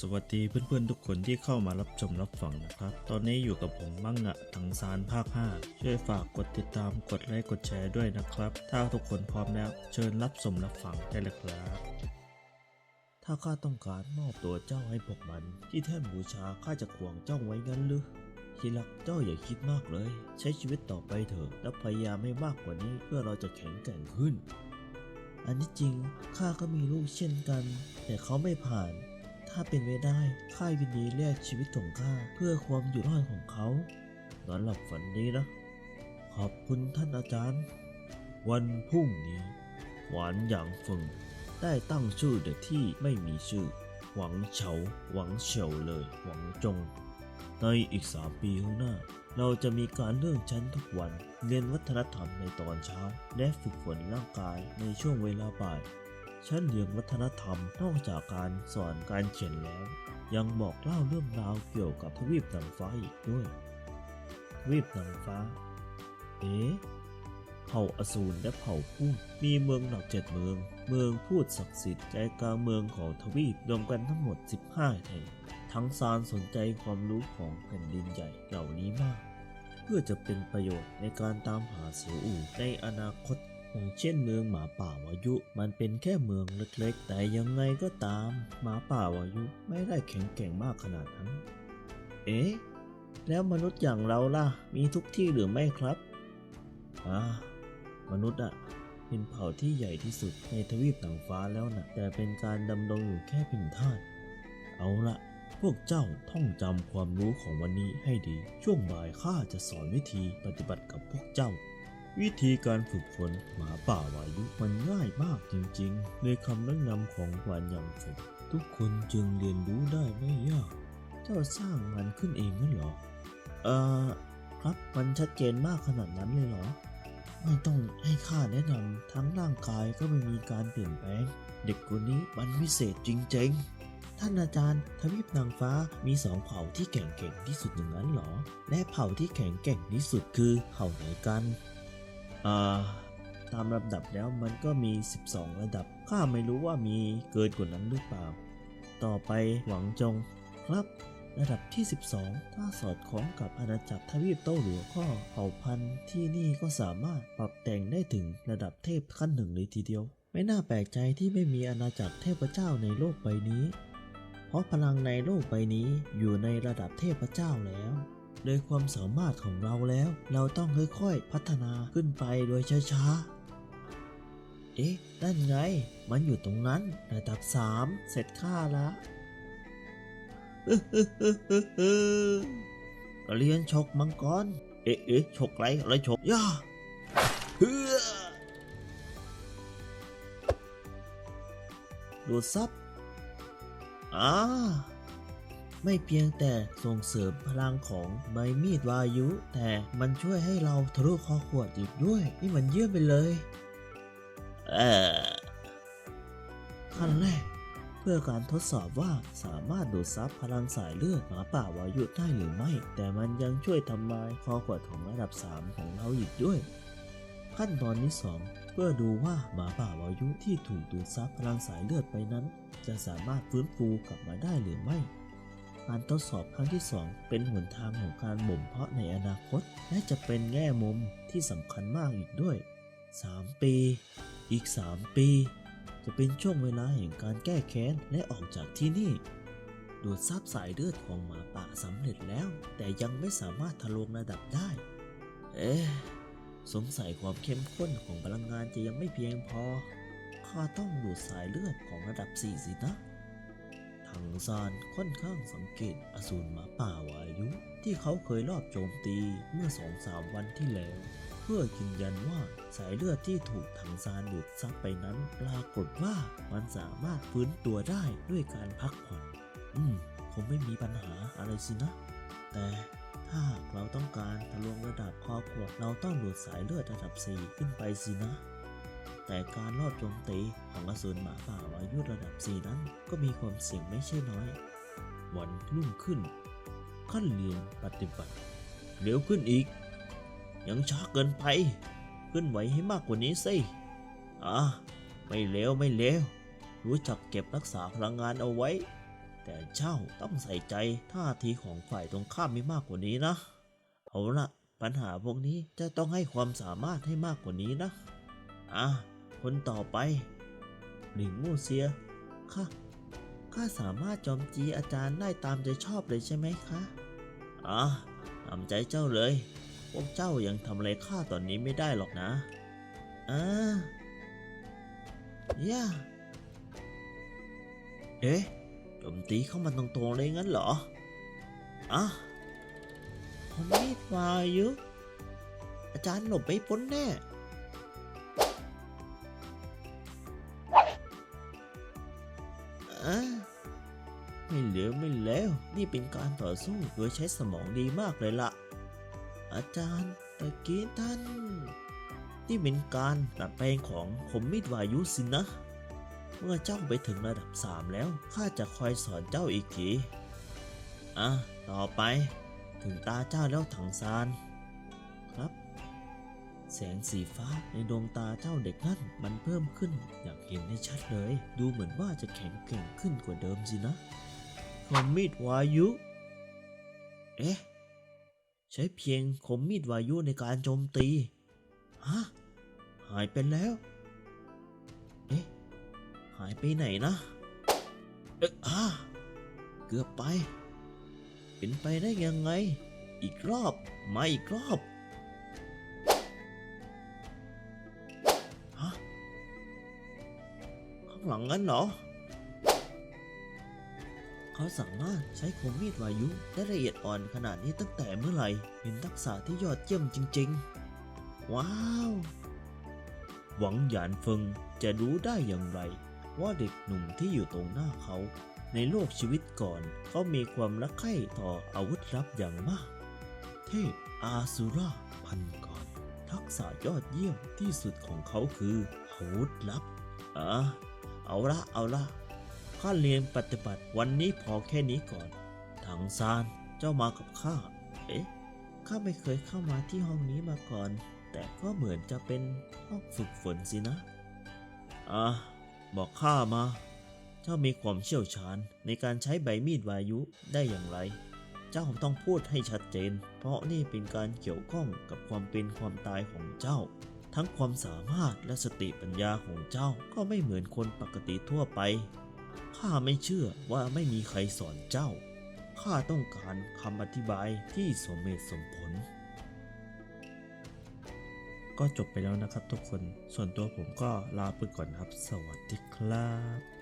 สวัสดีเพื่อนๆทุกคนที่เข้ามารับชมรับฟังนะครับ ตอนนี้อยู่กับผมมังงะถังซานภาค 5 ช่วยฝากกดติดตามกดไลค์กดแชร์ด้วยนะครับ ถ้าทุกคนพร้อมแล้วเชิญรับชมรับฟังได้เลยครับถ้าข้าต้องการมอบตัวเจ้าให้พวกมัน ที่แท่นบูชาข้าจะขวางเจ้าไว้งั้นหรือที่รักเจ้าอย่าคิดมากเลย ใช้ชีวิตต่อไปเถอะและพยายามให้มากกว่านี้เพื่อเราจะแข็งแกร่งขึ้น อันที่จริงข้าก็มีลูกเช่นกัน แต่เขาไม่ผ่าน ถ้าเป็นไปได้ข้ายินดีแลกชีวิตของข้าเพื่อความอยู่รอดของเขานอนหลับฝันดีนะ ขอบคุณท่านอาจารย์ วันพรุ่งนี้ หวานหยางเฟิงได้ตั้งชื่อเด็กที่ไม่มีชื่อ หวังเฉา หวังเฉาเลย หวังจง ในอีกสามปีข้างหน้า เราจะมีการเลื่อนชั้นทุกวัน เรียนวัฒนธรรมในตอนเช้า และฝึกฝนร่างกายในช่วงเวลาบ่าย ชั้นเรียนวัฒนธรรมนอกจากการสอนการเขียนแล้ว ยังบอกเล่าเรื่องราวเกี่ยวกับทวีปนางฟ้าอีกด้วย ทวีปนางฟ้า เอ๊เผ่าอสูรและเผ่าพูดมีเมืองหลักเจ็ดเมือง เมืองพูดศักดิ์สิทธิ์ใจกลางเมืองของทวีปรวมกันทั้งหมด 15 แห่ง ทั้งซานสนใจความรู้ของแผ่นดินใหญ่เหล่านี้มาก เพื่อจะเป็นประโยชน์ในการตามหาเสียวอู่ในอนาคต อย่างเช่นเมืองหมาป่าวายุ มันเป็นแค่เมืองเล็กๆ แต่ยังไงก็ตาม หมาป่าวายุไม่ได้แข็งแกร่งมากขนาดนั้น เอ๊ะ แล้วมนุษย์อย่างเราล่ะ มีทุกที่หรือไม่ครับอ่ามนุษย์อะเป็นเผ่าที่ใหญ่ที่สุดในทวีปต่างฟ้าแล้วนะแต่เป็นการดำรงอยู่แค่เพินทาสเอาละพวกเจ้าท่องจำความรู้ของวันนี้ให้ดี ช่วงบ่ายข้าจะสอนวิธีปฏิบัติกับพวกเจ้า วิธีการฝึกฝนหมาป่าวายุมันง่ายมากจริงๆ ในคำแนะนำของหวานยางฝึกทุกคนจึงเรียนรู้ได้ไม่ยาก เจ้าสร้างมันขึ้นเองนั่นหรอ เอ่อครับมันชัดเจนมากขนาดนั้นเลยเหรอ ไม่ต้องให้ข้าแนะนำทั้งร่างกายก็ไม่มีการเปลี่ยนแปลง เด็กคนนี้มันวิเศษจริงๆท่านอาจารย์ทวีปนางฟ้ามีสองเผ่าที่แข็งแกร่งที่สุดอย่างนั้นหรอ และเผ่าที่แข็งแกร่งที่สุดคือเผ่าไหนกัน ตามลำดับแล้วมันก็มี 12 ระดับ ข้าไม่รู้ว่ามีเกินกว่านั้นหรือเปล่า ต่อไปหวังจงครับ ระดับที่ 12 ถ้าสอดคล้องกับอาณาจักรทวีปโต้หลัวก็เผ่าพันธุ์ที่นี่ก็สามารถปรับแต่งได้ถึงระดับเทพขั้นหนึ่งเลยทีเดียว ไม่น่าแปลกใจที่ไม่มีอาณาจักรเทพเจ้าในโลกใบนี้ เพราะพลังในโลกใบนี้อยู่ในระดับเทพเจ้าแล้ว โดยความสามารถของเราแล้ว เราต้องค่อยๆพัฒนาขึ้นไปโดยช้าๆ เอ๊ะ นั่นไง มันอยู่ตรงนั้นระดับ 3 เสร็จค่าละเรียนฉกมังกร เอ๊ะเอ๊ะฉกไรอะไรฉกย่าเฮือดูดซับอ่า ไม่เพียงแต่ส่งเสริมพลังของใบมีดวายุ แต่มันช่วยให้เราทะลุคอขวดอีกด้วย นี่มันเยี่ยมไปเลย เออขั้นแรกเพื่อการทดสอบว่าสามารถดูดซับพลังสายเลือดหมาป่าวายุได้หรือไม่ แต่มันยังช่วยทำลายคอขวดของระดับ 3 ของเราอีกด้วย ขั้นตอนที่ 2 เพื่อดูว่าหมาป่าวายุที่ถูกดูดซับพลังสายเลือดไปนั้น จะสามารถฟื้นฟูกลับมาได้หรือไม่ การทดสอบครั้งที่ 2 เป็นหนทางของการบ่มเพาะในอนาคต และจะเป็นแง่มุมที่สำคัญมากอีกด้วย 3 ปี อีก 3 ปี จะเป็นช่วงเวลาแห่งการแก้แค้นและออกจากที่นี่ดูดซับสายเลือดของหมาป่าสำเร็จแล้ว แต่ยังไม่สามารถทะลวงระดับได้ เอ๊ะสงสัยความเข้มข้นของพลังงานจะยังไม่เพียงพอข้าต้องดูดสายเลือดของระดับ4สินะ ทางซานค่อนข้างสังเกตอสูรหมาป่าวายุ ที่เขาเคยรอบโจมตีเมื่อสองสามวันที่แล้ว เพื่อยืนยันว่าสายเลือดที่ถูกถังซานดูดซับไปนั้น ปรากฏว่ามันสามารถฟื้นตัวได้ด้วยการพักผ่อน อืมคงไม่มีปัญหาอะไรสินะ แต่ถ้าหากเราต้องการทะลวงระดับคอขวดเราต้องดูดสายเลือดระดับ 4 ขึ้นไปสินะ แต่การรอบโจมตีของอสูรหมาป่าวายุระดับ 4 นั้น ก็มีความเสี่ยงไม่ใช่น้อย วันรุ่งขึ้น ขั้นเรียนปฏิบัติเร็วขึ้นอีก ยังช้าเกินไปขึ้นไหวให้มากกว่านี้สิอะไม่เลวไม่เลวรู้จักเก็บรักษาพลังงานเอาไว้ แต่เจ้าต้องใส่ใจท่าทีของฝ่ายตรงข้ามไม่มากกว่านี้นะ เอาละปัญหาพวกนี้จะต้องให้ความสามารถให้มากกว่านี้นะ อะ คนต่อไป หลิงมู่เซียค่ะข้าสามารถจอมจีอาจารย์ได้ตามใจชอบเลยใช่ไหมคะอะตามใจเจ้าเลย พวกเจ้ายังทำอะไรข้าตอนนี้ไม่ได้หรอกนะอ่าย่าเอ๊ะโจมตีเข้ามาตรงๆเลยงั้นเหรออะผมมีดวายุอาจารย์หลบไม่พ้นแน่ะไม่เหลือไม่แล้ว นี่เป็นการต่อสู้โดยใช้สมองดีมากเลยล่ะ อาจารย์ตะกี้ท่านนี่เป็นการดัดแปลงของผมมิดวายุสินะ เมื่อเจ้าไปถึงระดับ 3 แล้วข้าจะคอยสอนเจ้าอีกทีอะ ต่อไป ถึงตาเจ้าแล้วถังซาน แสงสีฟ้าในดวงตาเจ้าเด็กนั่นมันเพิ่มขึ้นอย่างเห็นได้ชัดเลย ดูเหมือนว่าจะแข็งแกร่งขึ้นกว่าเดิมสินะคมมีดวายุ เอ๊ะ ใช้เพียงคมมีดวายุในการโจมตี ฮะ หายไปแล้ว เอ๊ะ หายไปไหนนะ เอ๊ะอ่าเกือบไป เป็นไปได้ยังไง อีกรอบ มาอีกรอบ หลังงั้นเหรอ เขาสามารถใช้คมมีดวายุได้ละเอียดอ่อนขนาดนี้ตั้งแต่เมื่อไหร่ เป็นทักษะที่ยอดเยี่ยมจริง ๆ ว้าว หวังหยานเฟิงจะรู้ได้อย่างไร ว่าเด็กหนุ่มที่อยู่ตรงหน้าเขา ในโลกชีวิตก่อนเขามีความรักใคร่ต่ออาวุธลับอย่างมาก เทพอาสุราพันกรทักษะยอดเยี่ยมที่สุดของเขาคืออาวุธลับอะ เอาละเอาละข้าเรียนปฏิบัติวันนี้พอแค่นี้ก่อน ถังซานเจ้ามากับข้า เอ๊ะ ข้าไม่เคยเข้ามาที่ห้องนี้มาก่อน แต่ก็เหมือนจะเป็นห้องฝึกฝนสินะ อะ บอกข้ามา เจ้ามีความเชี่ยวชาญในการใช้ใบมีดวายุได้อย่างไร เจ้าต้องพูดให้ชัดเจน เพราะนี่เป็นการเกี่ยวข้องกับความเป็นความตายของเจ้า ทั้งความสามารถและสติปัญญาของเจ้าก็ไม่เหมือนคนปกติทั่วไป ข้าไม่เชื่อว่าไม่มีใครสอนเจ้า ข้าต้องการคำอธิบายที่สมเหตุสมผล ก็จบไปแล้วนะครับทุกคน ส่วนตัวผมก็ลาไปก่อนครับ สวัสดีครับ